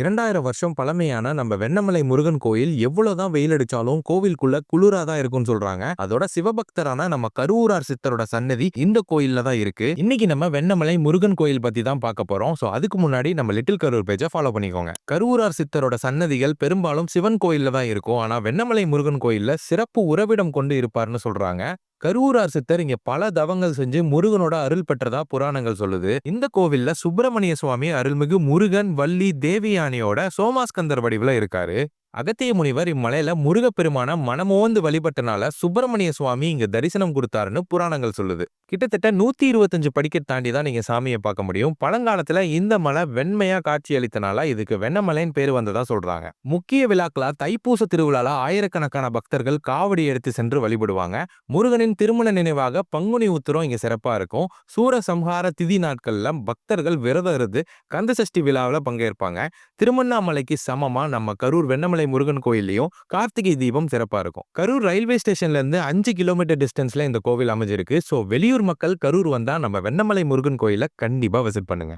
இரண்டாயிரம் வருஷம் பழமையான நம்ம வெண்ணமலை முருகன் கோயில் எவ்வளவுதான் வெயில் அடிச்சாலும் கோவிலுக்குள்ள குளிரா தான் இருக்கும்னு சொல்றாங்க. அதோட சிவபக்தரான நம்ம கருவூரார் சித்தரோட சன்னதி இந்த கோயில்ல தான் இருக்கு. இன்னைக்கு நம்ம வெண்ணமலை முருகன் கோயில் பத்தி தான் பார்க்க போறோம். சோ அதுக்கு முன்னாடி நம்ம லிட்டில் கரூர் பேஜை ஃபாலோ பண்ணிக்கோங்க. கருவூரார் சித்தரோட சன்னதிகள் பெரும்பாலும் சிவன் கோயில்ல தான் இருக்கும். ஆனா வெண்ணமலை முருகன் கோயில்ல சிறப்பு உறவிடம் கொண்டு இருப்பார்னு சொல்றாங்க. கருவூரார் சித்தர் இங்க பல தவங்கள் செஞ்சு முருகனோட அருள் பெற்றதா புராணங்கள் சொல்லுது. இந்த கோவில்ல சுப்பிரமணிய சுவாமி அருள்மிகு முருகன் வள்ளி தேவியானியோட சோமாஸ்கந்தர் வடிவுல இருக்காரு. அகத்திய முனிவர் இம்மலையில முருகப்பெருமான மனமோந்து வழிபட்டனால சுப்பிரமணிய சுவாமி இங்க தரிசனம் கொடுத்தாருன்னு புராணங்கள் சொல்லுது. கிட்டத்தட்ட நூற்றி இருபத்தஞ்சு படிக்கட் தாண்டி தான் நீங்கள் சாமியை பார்க்க முடியும். பழங்காலத்தில் இந்த மலை வெண்மையாக காட்சி அளித்தனால இதுக்கு வெண்ணமலைன்னு பேர் வந்ததாக சொல்கிறாங்க முக்கிய விழாக்களா தைப்பூச திருவிழால ஆயிரக்கணக்கான பக்தர்கள் காவடி எடுத்து சென்று வழிபடுவாங்க. முருகனின் திருமண நினைவாக பங்குனி உத்திரம் இங்கே சிறப்பாக இருக்கும். சூரசம்ஹார திதி நாட்களில் பக்தர்கள் விரதம் இருந்து கந்தசஷ்டி விழாவில் பங்கேற்பாங்க. திருமண்ணாமலைக்கு சமமாக நம்ம கரூர் வெண்ணமலை முருகன் கோயில்லையும் கார்த்திகை தீபம் சிறப்பாக இருக்கும். கரூர் ரயில்வே ஸ்டேஷன்லேருந்து அஞ்சு கிலோமீட்டர் டிஸ்டன்ஸில் இந்த கோவில் அமைஞ்சிருக்கு. ஸோ வெளியூர் மக்கள் கரூர் வந்தா நம்ம வெண்ணமலை முருகன் கோயிலை கண்டிப்பா விசிட் பண்ணுங்க.